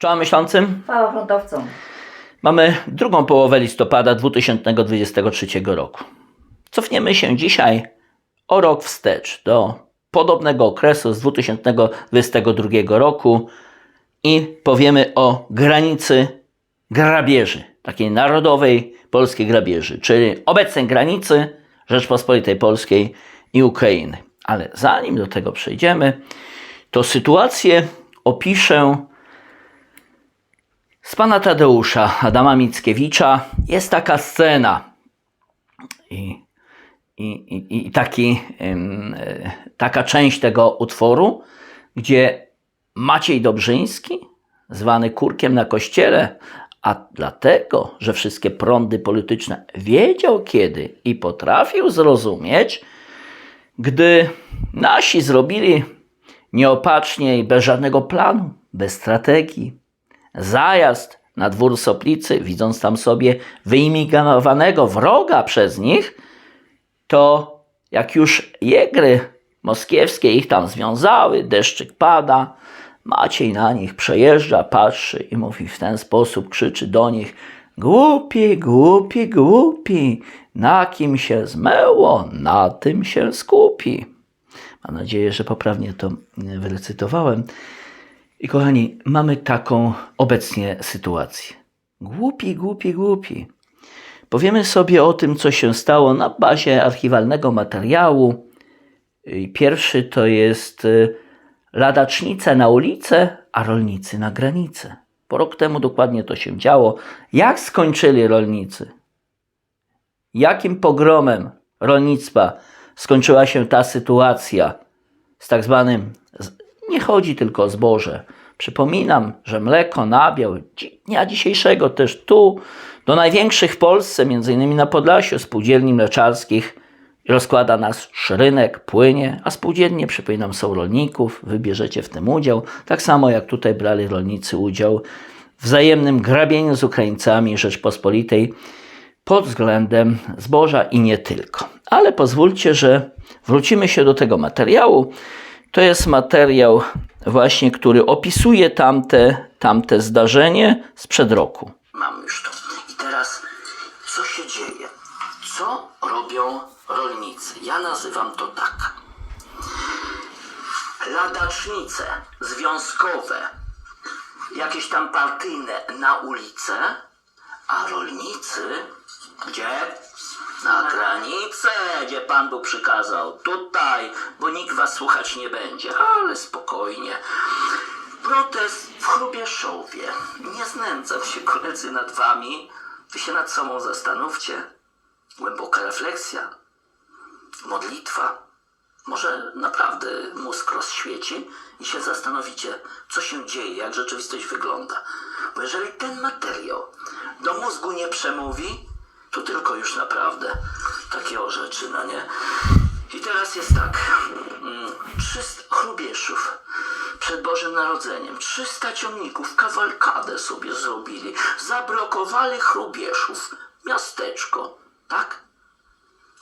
Czołem myślącym. Chwała frontowcom. Mamy drugą połowę listopada 2023 roku. Cofniemy się dzisiaj o rok wstecz do podobnego okresu z 2022 roku i powiemy o granicy grabieży, takiej narodowej polskiej grabieży, czyli obecnej granicy Rzeczpospolitej Polskiej i Ukrainy. Ale zanim do tego przejdziemy, to sytuację opiszę z pana Tadeusza Adama Mickiewicza jest taka scena i, i, i, taki, e, taka część tego utworu, gdzie Maciej Dobrzyński, zwany kurkiem na kościele, a dlatego, że wszystkie prądy polityczne wiedział kiedy i potrafił zrozumieć, gdy nasi zrobili nieopatrznie i bez żadnego planu, bez strategii, zajazd na dwór Soplicy, widząc tam sobie wyimigrowanego wroga przez nich, to jak już jegry moskiewskie ich tam związały, deszczyk pada, Maciej na nich przejeżdża, patrzy i mówi w ten sposób, krzyczy do nich Głupi, głupi, głupi, na kim się zmęło, na tym się skupi. Mam nadzieję, że poprawnie to wyrecytowałem. I kochani, mamy taką obecnie sytuację. Głupi, głupi, głupi. Powiemy sobie o tym, co się stało na bazie archiwalnego materiału. Pierwszy to jest y, ladacznice na ulicę, a rolnicy na granicę. Po rok temu dokładnie to się działo. Jak skończyli rolnicy? Jakim pogromem rolnictwa skończyła się ta sytuacja z tak zwanym. Nie chodzi tylko o zboże. Przypominam, że mleko, nabiał, dnia dzisiejszego też tu, do największych w Polsce, między innymi na Podlasiu, spółdzielni mleczarskich, rozkłada nasz rynek, płynie, a spółdzielnie, przypominam, są rolników, wy bierzecie w tym udział, tak samo jak tutaj brali rolnicy udział w wzajemnym grabieniu z Ukraińcami Rzeczpospolitej pod względem zboża i nie tylko. Ale pozwólcie, że wrócimy się do tego materiału. To jest materiał właśnie, który opisuje tamte, tamte zdarzenie sprzed roku. Mam już to. I teraz co się dzieje? Co robią rolnicy? Ja nazywam to tak. Ladacznice związkowe, jakieś tam partyjne na ulicę, a rolnicy gdzie? Na granicę, gdzie Pan Bóg przykazał. Tutaj, bo nikt was słuchać nie będzie. Ale spokojnie. Protest w Chrubieszowie. Nie znęcam się koledzy nad wami. Wy się nad sobą zastanówcie. Głęboka refleksja. Modlitwa. Może naprawdę mózg rozświeci i się zastanowicie, co się dzieje, jak rzeczywistość wygląda. Bo jeżeli ten materiał do mózgu nie przemówi, to tylko już naprawdę takie o rzeczy, no nie? I teraz jest tak. mm, 300 chrubieszów przed Bożym Narodzeniem. 300 ciągników kawalkadę sobie zrobili. Zablokowali chrubieszów. Miasteczko, tak?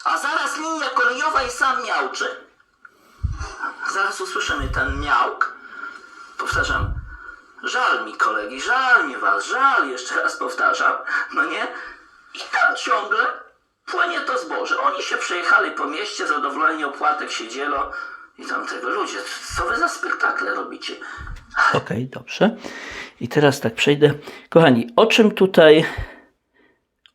A zaraz linia kolejowa i sam miałczy. Zaraz usłyszymy ten miałk. Powtarzam, żal mi kolegi, żal mi was, żal, jeszcze raz powtarzam, no nie? I tam ciągle płynie to zboże. Oni się przejechali po mieście, zadowoleni opłatek się dzielą i tamtego ludzie, co wy za spektakle robicie? Okej, dobrze. I teraz tak przejdę. Kochani, o czym tutaj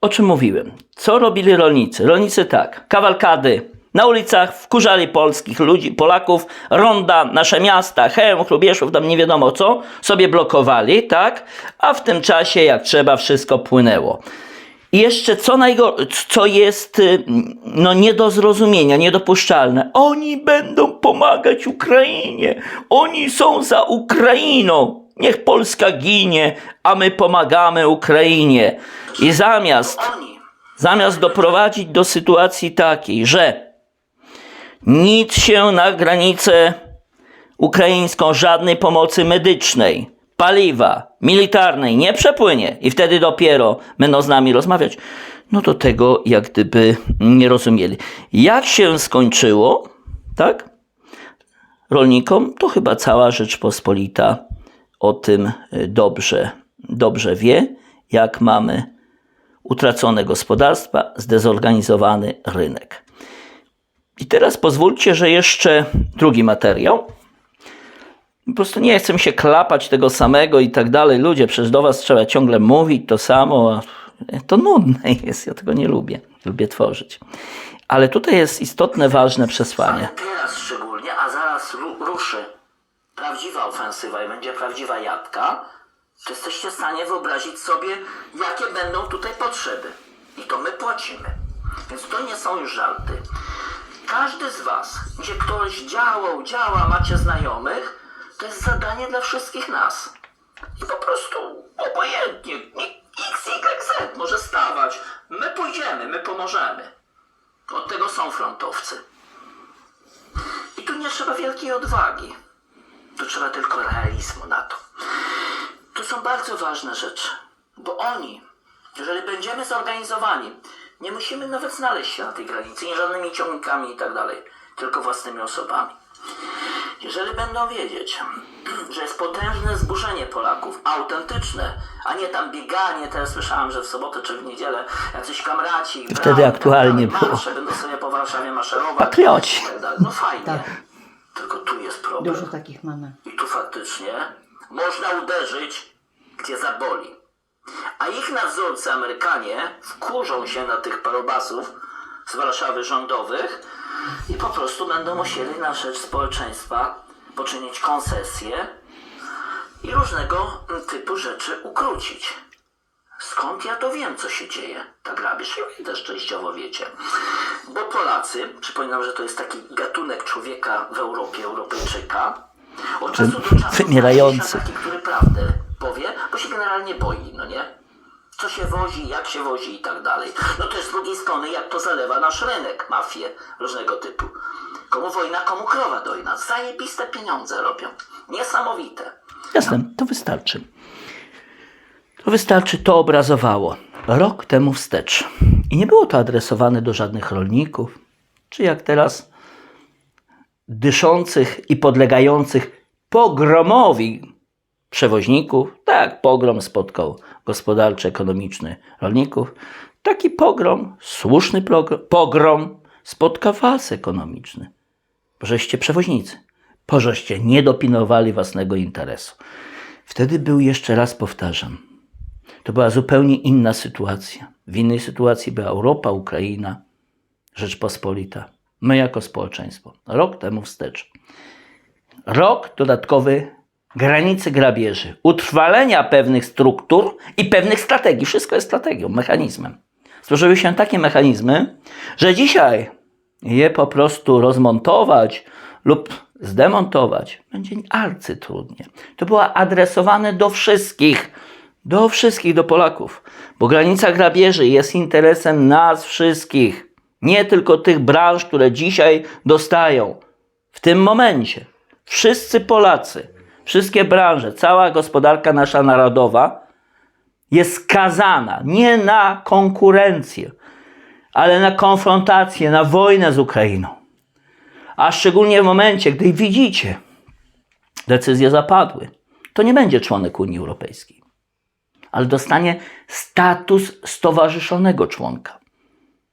o czym mówiłem? Co robili rolnicy? Rolnicy tak, kawalkady na ulicach, wkurzali polskich ludzi, Polaków, ronda, nasze miasta, Chełm, Chrubieszów, tam nie wiadomo co, sobie blokowali, tak? A w tym czasie, jak trzeba, wszystko płynęło. I jeszcze co, co jest y, no, nie do zrozumienia, niedopuszczalne. Oni będą pomagać Ukrainie. Oni są za Ukrainą. Niech Polska ginie, a my pomagamy Ukrainie. I zamiast, zamiast doprowadzić do sytuacji takiej, że nic się na granicę ukraińską, żadnej pomocy medycznej, paliwa, militarnej nie przepłynie i wtedy dopiero będą z nami rozmawiać, no to tego jak gdyby nie rozumieli. Jak się skończyło, tak? Rolnikom to chyba cała Rzeczpospolita o tym y, dobrze, dobrze wie, jak mamy utracone gospodarstwa, zdezorganizowany rynek. I teraz pozwólcie, że jeszcze drugi materiał. Po prostu nie chcę się klapać tego samego i tak dalej. Ludzie, przecież do was trzeba ciągle mówić to samo. To nudne jest, ja tego nie lubię. Lubię tworzyć. Ale tutaj jest istotne, ważne przesłanie. Teraz szczególnie, a zaraz ru- ruszy prawdziwa ofensywa i będzie prawdziwa jadka, to jesteście w stanie wyobrazić sobie, jakie będą tutaj potrzeby. I to my płacimy. Więc to nie są już żarty. Każdy z Was, gdzie ktoś działał, działa, macie znajomych, to jest zadanie dla wszystkich nas. I po prostu obojętnie, nie- X, Y, Z może stawać. My pójdziemy, my pomożemy. Od tego są frontowcy. I tu nie trzeba wielkiej odwagi. Tu trzeba tylko realizmu na to. Tu są bardzo ważne rzeczy, bo oni, jeżeli będziemy zorganizowani, nie musimy nawet znaleźć się na tej granicy, nie żadnymi ciągnikami i tak dalej, tylko własnymi osobami. Jeżeli będą wiedzieć, że jest potężne zburzenie Polaków, autentyczne, a nie tam bieganie, teraz słyszałem, że w sobotę czy w niedzielę jacyś kamraci, wtedy aktualnie dalej, było. marsze będą sobie po Warszawie maszerować. Patrioci. i tak dalej. No fajnie. Tak. Tylko tu jest problem. Dużo takich mamy. I tu faktycznie można uderzyć, gdzie zaboli. A ich nadzorcy Amerykanie wkurzą się na tych parobasów z Warszawy rządowych i po prostu będą musieli na rzecz społeczeństwa poczynić koncesje i różnego typu rzeczy ukrócić. Skąd ja to wiem, co się dzieje? Ta grabież i też częściowo wiecie. Bo Polacy, przypominam, że to jest taki gatunek człowieka w Europie, Europejczyka, od czasu do czasu wymierający. taki, który prawdę powie, bo się generalnie boi, no nie? Co się wozi, jak się wozi i tak dalej. No to jest z drugiej strony, jak to zalewa nasz rynek, mafie różnego typu. Komu wojna, komu krowa dojna. Zajebiste pieniądze robią. Niesamowite. Jasne, to wystarczy. To wystarczy, to obrazowało. Rok temu wstecz. I nie było to adresowane do żadnych rolników, czy jak teraz dyszących i podlegających pogromowi przewoźników. Tak, pogrom spotkał gospodarczo-ekonomiczny rolników. Taki pogrom, słuszny pogrom, pogrom spotka was ekonomiczny. Żeście przewoźnicy. Pożeście nie dopinowali własnego interesu. Wtedy był, jeszcze raz powtarzam, to była zupełnie inna sytuacja. W innej sytuacji była Europa, Ukraina, Rzeczpospolita. My jako społeczeństwo. Rok temu wstecz. Rok dodatkowy granicy grabieży, utrwalenia pewnych struktur i pewnych strategii. Wszystko jest strategią, mechanizmem. Stworzyły się takie mechanizmy, że dzisiaj je po prostu rozmontować lub zdemontować będzie arcytrudnie. To było adresowane do wszystkich, do wszystkich, do Polaków, bo granica grabieży jest interesem nas wszystkich, nie tylko tych branż, które dzisiaj dostają. W tym momencie wszyscy Polacy, wszystkie branże, cała gospodarka nasza narodowa jest skazana nie na konkurencję, ale na konfrontację, na wojnę z Ukrainą. A szczególnie w momencie, gdy widzicie, decyzje zapadły, to nie będzie członek Unii Europejskiej, ale dostanie status stowarzyszonego członka.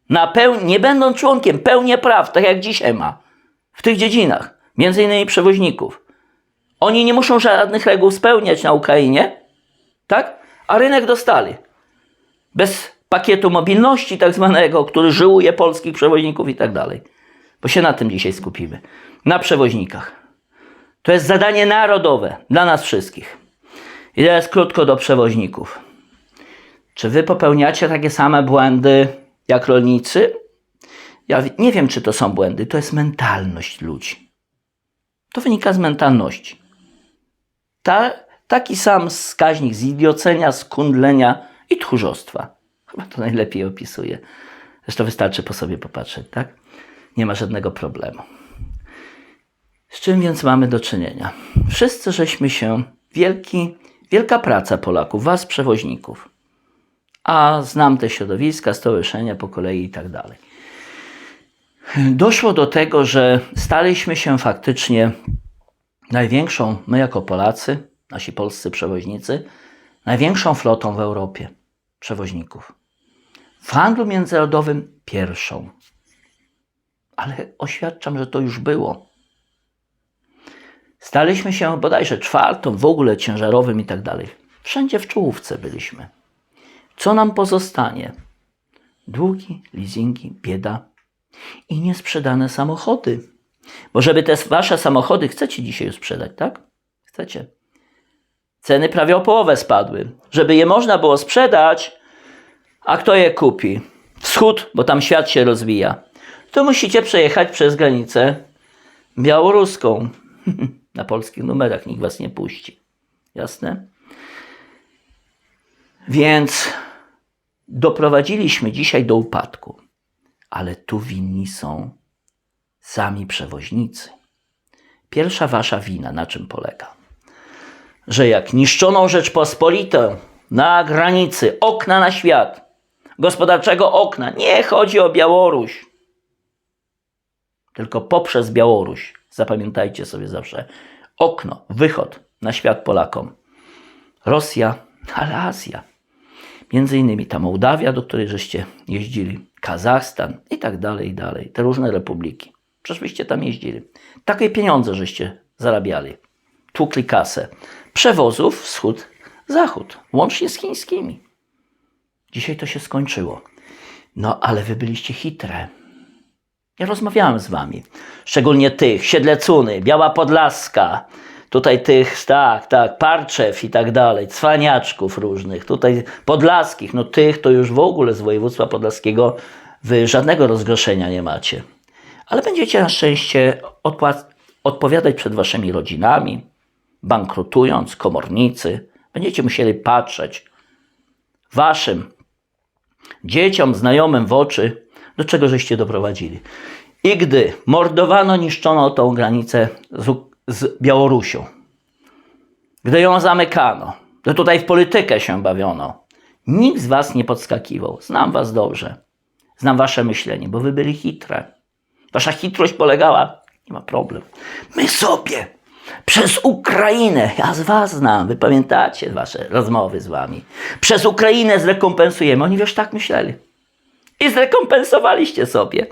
Na peł- nie będąc członkiem, pełnię praw, tak jak dzisiaj ma, w tych dziedzinach, między innymi przewoźników. Oni nie muszą żadnych reguł spełniać na Ukrainie, tak? A rynek dostali bez pakietu mobilności tak zwanego, który żyłuje polskich przewoźników i tak dalej. Bo się na tym dzisiaj skupimy. Na przewoźnikach. To jest zadanie narodowe dla nas wszystkich. I teraz krótko do przewoźników. Czy wy popełniacie takie same błędy jak rolnicy? Ja nie wiem, czy to są błędy. To jest mentalność ludzi. To wynika z mentalności. Ta, taki sam wskaźnik zidiocenia, skundlenia i tchórzostwa. Chyba to najlepiej opisuje. Zresztą wystarczy po sobie popatrzeć, tak? Nie ma żadnego problemu. Z czym więc mamy do czynienia? Wszyscy żeśmy się, wielki, wielka praca Polaków, was przewoźników, a znam te środowiska, stowarzyszenia po kolei i tak dalej. Doszło do tego, że staliśmy się faktycznie największą, my jako Polacy, nasi polscy przewoźnicy, największą flotą w Europie przewoźników. W handlu międzynarodowym pierwszą. Ale oświadczam, że to już było. Staliśmy się bodajże czwartą, w ogóle ciężarowym i tak dalej. Wszędzie w czołówce byliśmy. Co nam pozostanie? Długi, leasingi, bieda i niesprzedane samochody. Bo żeby te wasze samochody chcecie dzisiaj już sprzedać, tak? Chcecie. Ceny prawie o połowę spadły. Żeby je można było sprzedać, a kto je kupi? Wschód, bo tam świat się rozwija. To musicie przejechać przez granicę białoruską. Na polskich numerach nikt was nie puści. Jasne? Więc doprowadziliśmy dzisiaj do upadku. Ale tu winni są sami przewoźnicy. Pierwsza wasza wina na czym polega? Że jak niszczoną Rzeczpospolitą na granicy, okna na świat, gospodarczego okna, nie chodzi o Białoruś, tylko poprzez Białoruś, zapamiętajcie sobie zawsze, okno, wychód na świat Polakom. Rosja, ale Azja. Między innymi ta Mołdawia, do której żeście jeździli, Kazachstan i tak dalej, i dalej. Te różne republiki. Przecież byście tam jeździli. Takie pieniądze żeście zarabiali. Tłukli kasę. Przewozów wschód, zachód, łącznie z chińskimi. Dzisiaj to się skończyło. No, ale wy byliście chitre. Ja rozmawiałem z wami. Szczególnie tych, Siedlecuny, Biała Podlaska, tutaj tych, tak, tak, Parczew i tak dalej, cwaniaczków różnych, tutaj podlaskich, no tych to już w ogóle z województwa podlaskiego wy żadnego rozgroszenia nie macie. Ale będziecie na szczęście odpowiadać przed waszymi rodzinami, bankrutując, komornicy. Będziecie musieli patrzeć waszym dzieciom, znajomym w oczy, do czego żeście doprowadzili. I gdy mordowano, niszczono tą granicę z, z Białorusią, gdy ją zamykano, gdy tutaj w politykę się bawiono, nikt z was nie podskakiwał. Znam was dobrze. Znam wasze myślenie, bo wy byli chitre. Wasza chytrość polegała, nie ma problem. My sobie przez Ukrainę, ja z was znam, wy pamiętacie wasze rozmowy z wami, przez Ukrainę zrekompensujemy. Oni wiesz, tak myśleli. I zrekompensowaliście sobie.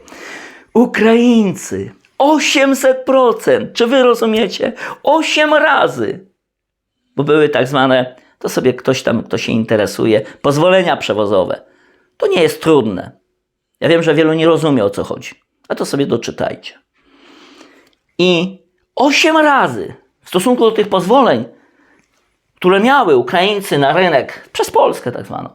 Ukraińcy 800%. Czy wy rozumiecie? 8 razy. Bo były tak zwane, to sobie ktoś tam, kto się interesuje, pozwolenia przewozowe. To nie jest trudne. Ja wiem, że wielu nie rozumie o co chodzi, a to sobie doczytajcie. I 8 razy w stosunku do tych pozwoleń, które miały Ukraińcy na rynek, przez Polskę tak zwaną,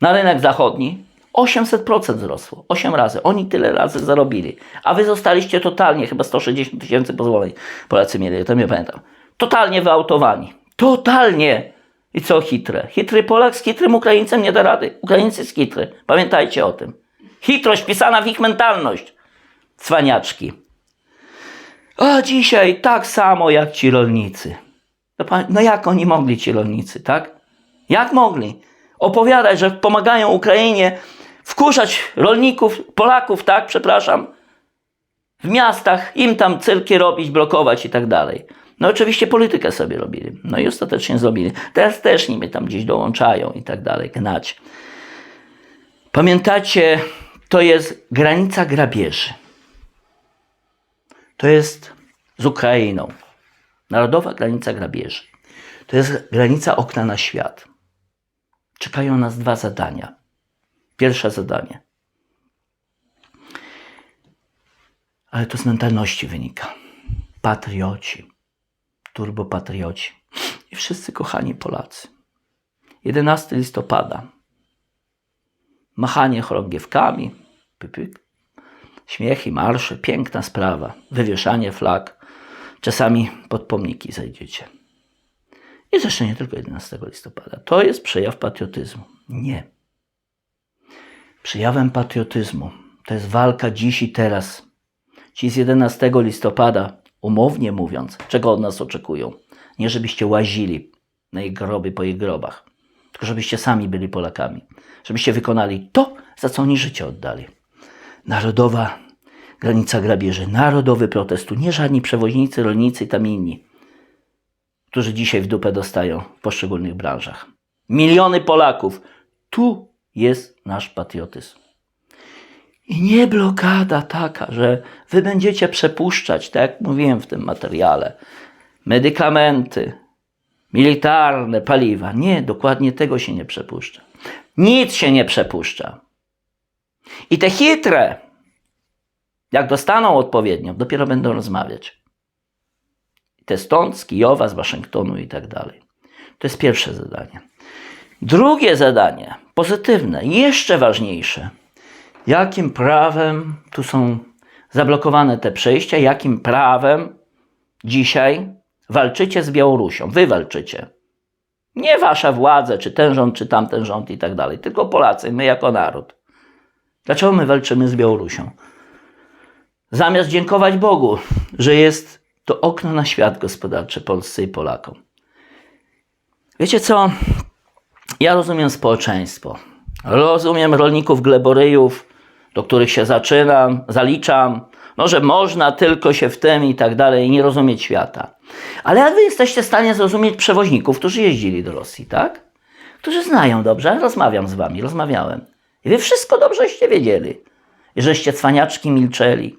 na rynek zachodni, 800% wzrosło. 8 razy. Oni tyle razy zarobili. A wy zostaliście totalnie, chyba 160 tysięcy pozwoleń Polacy mieli, to nie pamiętam. Totalnie wyautowani. Totalnie. I co chitre? Chytry Polak z chytrym Ukraińcem nie da rady. Ukraińcy z chytry. Pamiętajcie o tym. Chytrość pisana w ich mentalność. Cwaniaczki. A dzisiaj tak samo jak ci rolnicy. No, no jak oni mogli ci rolnicy, tak? Jak mogli? Opowiadać, że pomagają Ukrainie, wkurzać rolników, Polaków, tak, przepraszam, w miastach, im tam cyrki robić, blokować i tak dalej. No oczywiście politykę sobie robili. No i ostatecznie zrobili. Teraz też nimi tam gdzieś dołączają i tak dalej, gnać. Pamiętacie, to jest granica grabieży. To jest z Ukrainą. Narodowa granica grabieży. To jest granica okna na świat. Czekają nas dwa zadania. Pierwsze zadanie. Ale to z mentalności wynika. Patrioci, turbopatrioci i wszyscy kochani Polacy. 11 listopada. Machanie chorągiewkami, pyk, pyk. śmiechy, marsze, piękna sprawa. Wywieszanie flag. Czasami pod pomniki zajdziecie. I zresztą nie tylko 11 listopada. To jest przejaw patriotyzmu. Nie. Przejawem patriotyzmu to jest walka dziś i teraz. Ci z 11 listopada, umownie mówiąc, czego od nas oczekują? Nie żebyście łazili na ich groby po ich grobach, tylko żebyście sami byli Polakami. Żebyście wykonali to, za co oni życie oddali. Narodowa granica grabieży, narodowy protest. Tu nie żadni przewoźnicy, rolnicy i tam inni którzy dzisiaj w dupę dostają w poszczególnych branżach. Miliony Polaków. Tu jest nasz patriotyzm. I nie blokada taka, że wy będziecie przepuszczać, tak jak mówiłem w tym materiale, medykamenty, militarne, paliwa. Nie, dokładnie tego się nie przepuszcza. Nic się nie przepuszcza. I te chytre, jak dostaną odpowiednio, dopiero będą rozmawiać. Te stąd, z Kijowa, z Waszyngtonu i tak dalej. To jest pierwsze zadanie. Drugie zadanie, pozytywne, jeszcze ważniejsze. Jakim prawem tu są zablokowane te przejścia? Jakim prawem dzisiaj walczycie z Białorusią? Wy walczycie. Nie wasza władza, czy ten rząd, czy tamten rząd i tak dalej, tylko Polacy, my jako naród. Dlaczego my walczymy z Białorusią? Zamiast dziękować Bogu, że jest to okno na świat gospodarczy Polsce i Polakom. Wiecie co? Ja rozumiem społeczeństwo. Rozumiem rolników gleboryjów, do których się zaczynam, zaliczam. No, że można tylko się w tym i tak dalej nie rozumieć świata. Ale jak wy jesteście w stanie zrozumieć przewoźników, którzy jeździli do Rosji, tak? Którzy znają dobrze, rozmawiam z wami, rozmawiałem. Wy wszystko dobrzeście wiedzieli. Żeście cwaniaczki milczeli.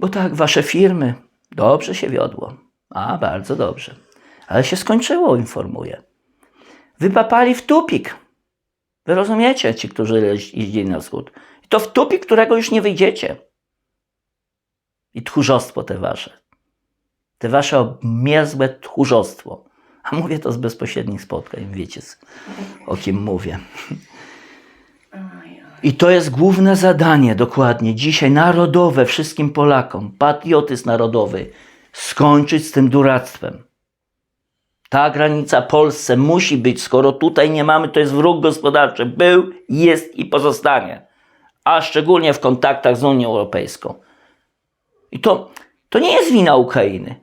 Bo tak, wasze firmy dobrze się wiodło. A, bardzo dobrze. Ale się skończyło, informuję. Wypapali w tupik. Wy rozumiecie, ci, którzy jeź- jeździli na wschód. I to w tupik, którego już nie wyjdziecie. I tchórzostwo te wasze. Te wasze obmierzłe tchórzostwo. A mówię to z bezpośrednich spotkań, wiecie o kim mówię. I to jest główne zadanie, dokładnie, dzisiaj narodowe wszystkim Polakom, patriotyzm narodowy, skończyć z tym duractwem. Ta granica Polsce musi być, skoro tutaj nie mamy, to jest wróg gospodarczy. Był, jest i pozostanie. A szczególnie w kontaktach z Unią Europejską. I to, to nie jest wina Ukrainy.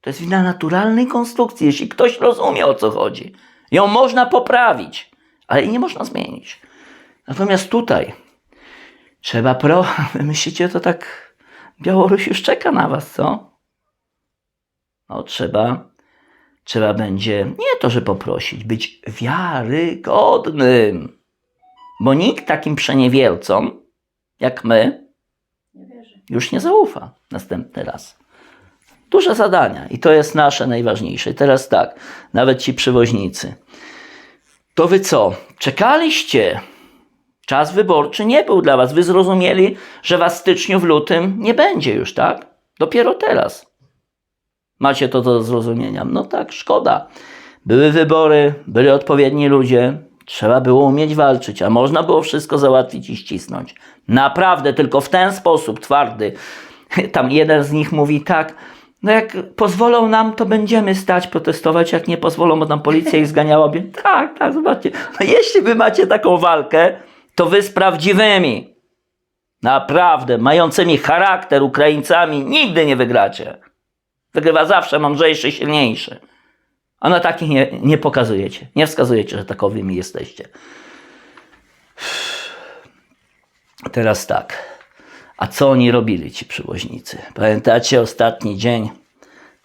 To jest wina naturalnej konstrukcji, jeśli ktoś rozumie o co chodzi. Ją można poprawić, ale nie można zmienić. Natomiast tutaj trzeba pro. Wy myślicie, to tak Białoruś już czeka na was, co? No, trzeba, trzeba będzie nie to, że poprosić, być wiarygodnym. Bo nikt takim przeniewielcom jak my już nie zaufa następny raz. Duże zadania i to jest nasze najważniejsze. I teraz tak, nawet ci przewoźnicy. To wy co? Czekaliście? Czas wyborczy nie był dla was. Wy zrozumieli, że was w styczniu, w lutym nie będzie już, tak? Dopiero teraz. Macie to do zrozumienia. No tak, szkoda. Były wybory, byli odpowiedni ludzie. Trzeba było umieć walczyć, a można było wszystko załatwić i ścisnąć. Naprawdę, tylko w ten sposób twardy. Tam jeden z nich mówi tak, no jak pozwolą nam, to będziemy stać protestować, jak nie pozwolą, bo tam policja ich zganiałaby. Tak, tak, zobaczcie. No jeśli wy macie taką walkę, to wy z prawdziwymi, naprawdę mającymi charakter Ukraińcami nigdy nie wygracie. Wygrywa zawsze mądrzejszy, silniejszy. A na takich nie, nie pokazujecie. Nie wskazujecie, że takowymi jesteście. Teraz tak. A co oni robili, ci przywoźnicy? Pamiętacie ostatni dzień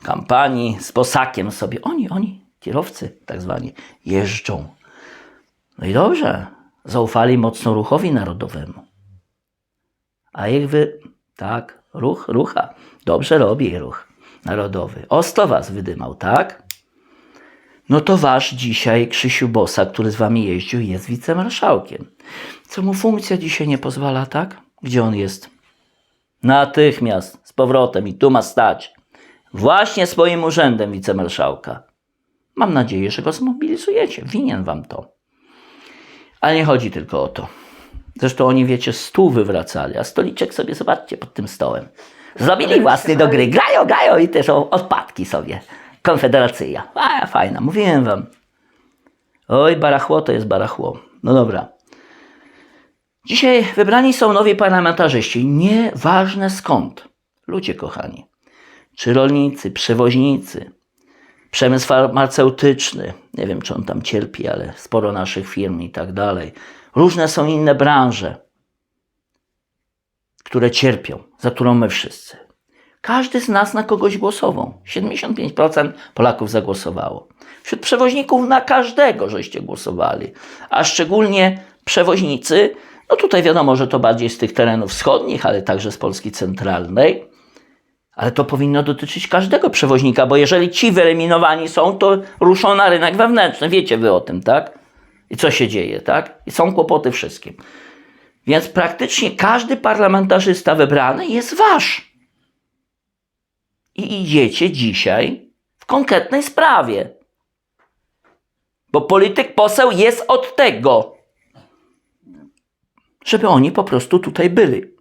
kampanii z posakiem sobie? Oni, oni, kierowcy tak zwani, jeżdżą. No i dobrze. Zaufali mocno ruchowi narodowemu. A ich wy... Tak, ruch, rucha. Dobrze robi ruch narodowy. Osto was wydymał, tak? No to wasz dzisiaj Krzysiu Bosa, który z wami jeździł, jest wicemarszałkiem. Co mu funkcja dzisiaj nie pozwala, tak? Gdzie on jest? Natychmiast, z powrotem i tu ma stać. Właśnie swoim urzędem wicemarszałka. Mam nadzieję, że go zmobilizujecie. Winien wam to. Ale nie chodzi tylko o to. Zresztą oni, wiecie, stół wywracali, a stoliczek sobie, zobaczcie, pod tym stołem. Zrobili własny do gry. Grają, grają i też odpadki sobie. Konfederacyja. A, fajna, mówiłem wam. Oj, barachło to jest barachło. No dobra. Dzisiaj wybrani są nowi parlamentarzyści. Nieważne skąd. Ludzie kochani. Czy rolnicy, przewoźnicy, przemysł farmaceutyczny. Nie wiem, czy on tam cierpi, ale sporo naszych firm i tak dalej. Różne są inne branże, które cierpią, za którą my wszyscy. Każdy z nas na kogoś głosował. 75% Polaków zagłosowało. Wśród przewoźników na każdego żeście głosowali. A szczególnie przewoźnicy, no tutaj wiadomo, że to bardziej z tych terenów wschodnich, ale także z Polski centralnej. Ale to powinno dotyczyć każdego przewoźnika, bo jeżeli ci wyeliminowani są, to ruszą na rynek wewnętrzny. Wiecie wy o tym, tak? I co się dzieje, tak? I są kłopoty wszystkim. Więc praktycznie każdy parlamentarzysta wybrany jest wasz. I idziecie dzisiaj w konkretnej sprawie. Bo polityk poseł jest od tego, żeby oni po prostu tutaj byli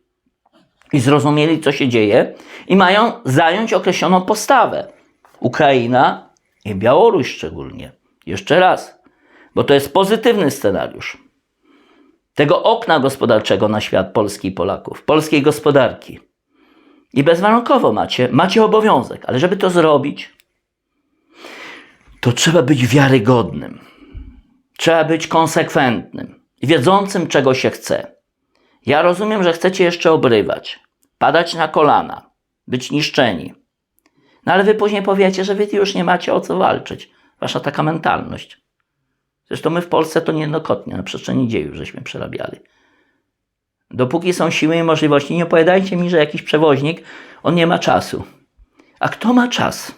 i zrozumieli, co się dzieje, i mają zająć określoną postawę. Ukraina i Białoruś szczególnie. Jeszcze raz, bo to jest pozytywny scenariusz tego okna gospodarczego na świat Polski i Polaków, polskiej gospodarki. I bezwarunkowo macie, macie obowiązek, ale żeby to zrobić, to trzeba być wiarygodnym. Trzeba być konsekwentnym, wiedzącym, czego się chce. Ja rozumiem, że chcecie jeszcze obrywać, padać na kolana, być niszczeni. No ale wy później powiecie, że wy już nie macie o co walczyć. Wasza taka mentalność. Zresztą my w Polsce to niejednokrotnie na przestrzeni dziejów żeśmy przerabiali. Dopóki są siły i możliwości, nie opowiadajcie mi, że jakiś przewoźnik, on nie ma czasu. A kto ma czas?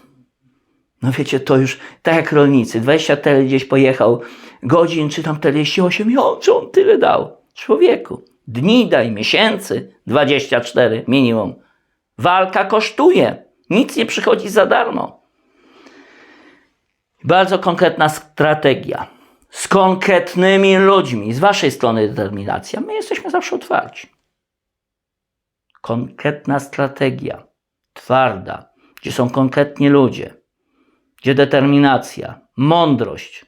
No wiecie, to już tak jak rolnicy. 20 tyle gdzieś pojechał godzin, czy tam 48, jo, czy on tyle dał? Człowieku. Dni daj, miesięcy, 24 minimum. Walka kosztuje. Nic nie przychodzi za darmo. Bardzo konkretna strategia. Z konkretnymi ludźmi. Z waszej strony determinacja. My jesteśmy zawsze otwarci. Konkretna strategia. Twarda. Gdzie są konkretni ludzie. Gdzie determinacja. Mądrość.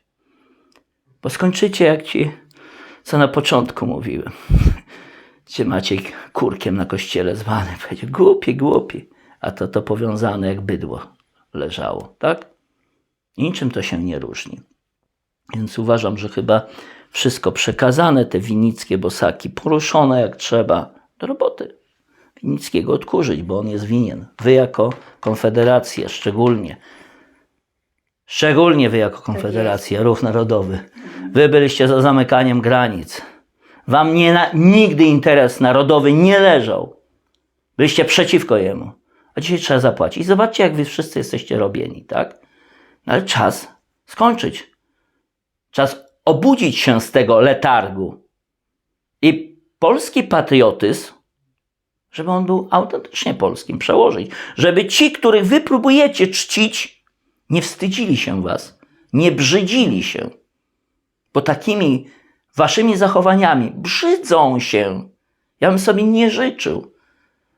Bo skończycie jak ci, co na początku mówiłem. Gdzie Maciej kurkiem na kościele zwany powiedział, głupi, głupi. A to to powiązane jak bydło leżało, tak? Niczym to się nie różni. Więc uważam, że chyba wszystko przekazane, te winickie bosaki poruszone jak trzeba do roboty. Winickiego odkurzyć, bo on jest winien. Wy jako Konfederacja szczególnie. Szczególnie wy jako Konfederacja, Ruch Narodowy. Wy byliście za zamykaniem granic. Wam nie na, nigdy interes narodowy nie leżał. Byliście przeciwko jemu. A dzisiaj trzeba zapłacić. I zobaczcie, jak wy wszyscy jesteście robieni, tak? No ale czas skończyć. Czas obudzić się z tego letargu. I polski patriotyzm, żeby on był autentycznie polskim, przełożyć. Żeby ci, których wy próbujecie czcić, nie wstydzili się was, nie brzydzili się. Bo takimi waszymi zachowaniami brzydzą się. Ja bym sobie nie życzył,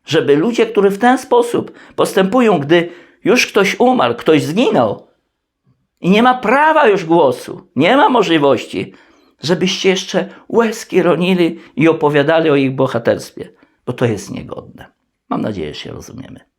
żeby ludzie, którzy w ten sposób postępują, gdy już ktoś umarł, ktoś zginął i nie ma prawa już głosu, nie ma możliwości, żebyście jeszcze łezki ronili i opowiadali o ich bohaterstwie, bo to jest niegodne. Mam nadzieję, że się rozumiemy.